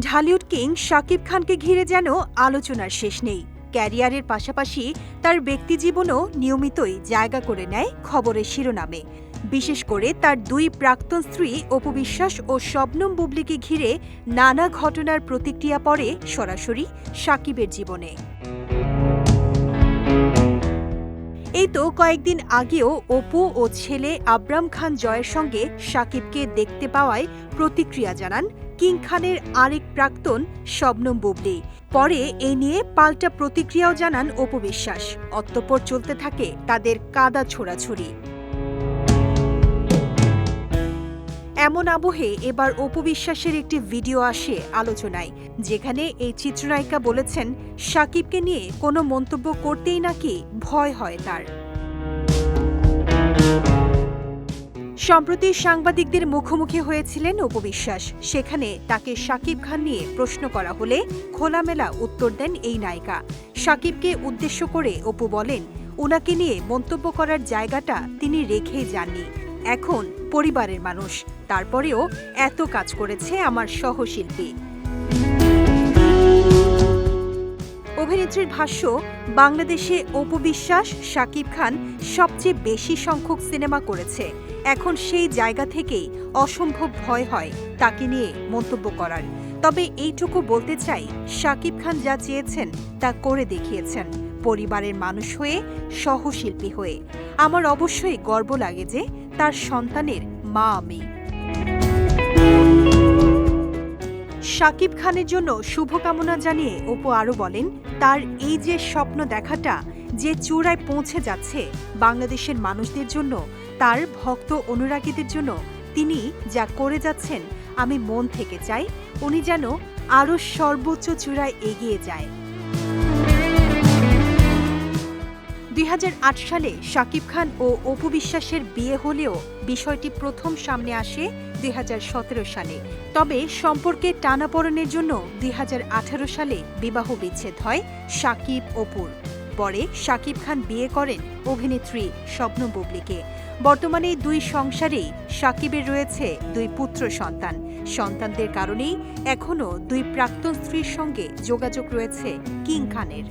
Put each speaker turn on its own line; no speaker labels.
Dhallywood king Shakib খানকে ঘিরে যেন আলোচনার শেষ নেই। ক্যারিয়ারের পাশাপাশি তার ব্যক্তিজীবনও নিয়মিতই জায়গা করে নেয় খবরের শিরোনামে। বিশেষ করে তার দুই প্রাক্তন স্ত্রী অপু বিশ্বাস ও শবনম বুবলিকে ঘিরে নানা ঘটনার প্রতিক্রিয়া পড়ে সরাসরি সাকিবের জীবনে। এই তো কয়েকদিন আগেও অপু ও ছেলে আবরাম খান জয়ের সঙ্গে সাকিবকে দেখতে পাওয়ায় প্রতিক্রিয়া জানান কিং খানের আরেক প্রাক্তন শবনম বুবলি। পরে এ নিয়ে পাল্টা প্রতিক্রিয়াও জানান অপু বিশ্বাস। অতঃপর চলতে থাকে তাদের কাদা ছোড়াছুড়ি। এমন আবহে এবার অপু বিশ্বাসের একটি ভিডিও আসে আলোচনায়, যেখানে এই চিত্রনায়িকা বলেছেন, সাকিবকে নিয়ে কোনো মন্তব্য করতেই নাকি ভয় হয় তার। সম্প্রতি সাংবাদিকদের মুখোমুখি হয়েছিলেন অপু বিশ্বাস সেখানে তাকে শাকিব খান নিয়ে প্রশ্ন করা হলে খোলামেলা উত্তর দেন এই নায়িকা। শাকিবকে উদ্দেশ্য করে অপু বলেন উনাকে নিয়ে মন্তব্য করার জায়গাটা তিনি রেখেই যাননি। এখন পরিবারের মানুষ। তারপরেও এত কাজ করেছে আমার সহশিল্পী। অভিনেত্রীর ভাষ্য, বাংলাদেশে অপু বিশ্বাস, শাকিব খান সবচেয়ে বেশি সংখ্যক সিনেমা করেছে। এখন সেই জায়গা থেকেই অসম্ভব ভয় হয় তাকে নিয়ে মন্তব্য করার। তবে এইটুকু বলতে চাই, শাকিব খান যা চেয়েছেন তা করে দেখিয়েছেন, পরিবারের মানুষ হয়ে, সহশিল্পী হয়ে। আমার অবশ্যই গর্ব লাগে যে তার সন্তানের মা আমি। শাকিব খানের জন্য শুভকামনা জানিয়ে অপু আরও বলেন, তার এই যে স্বপ্ন দেখাটা যে চূড়ায় পৌঁছে যাচ্ছে বাংলাদেশের মানুষদের জন্য, তার ভক্ত অনুরাগীদের জন্য তিনি যা করে যাচ্ছেন, আমি মন থেকে চাই, উনি যেন আরও সর্বোচ্চ চূড়ায় এগিয়ে যায়। দুই হাজার আট সালে শাকিব খান ও অপু বিশ্বাসের বিয়ে হলেও বিষয়টি প্রথম সামনে আসে দুই হাজার সতেরো সালে। তবে সম্পর্কে টানাপড়নের জন্য দুই হাজার আঠারো সালে বিবাহ বিচ্ছেদ হয় শাকিব অপুর। পরে শাকিব খান বিয়ে করেন অভিনেত্রী স্বপ্ন বুবলিকে। বর্তমানে দুই সংসারেই সাকিবের রয়েছে দুই পুত্র সন্তান। সন্তানদের কারণেই এখনও দুই প্রাক্তন স্ত্রীর সঙ্গে যোগাযোগ রয়েছে কিং খানের।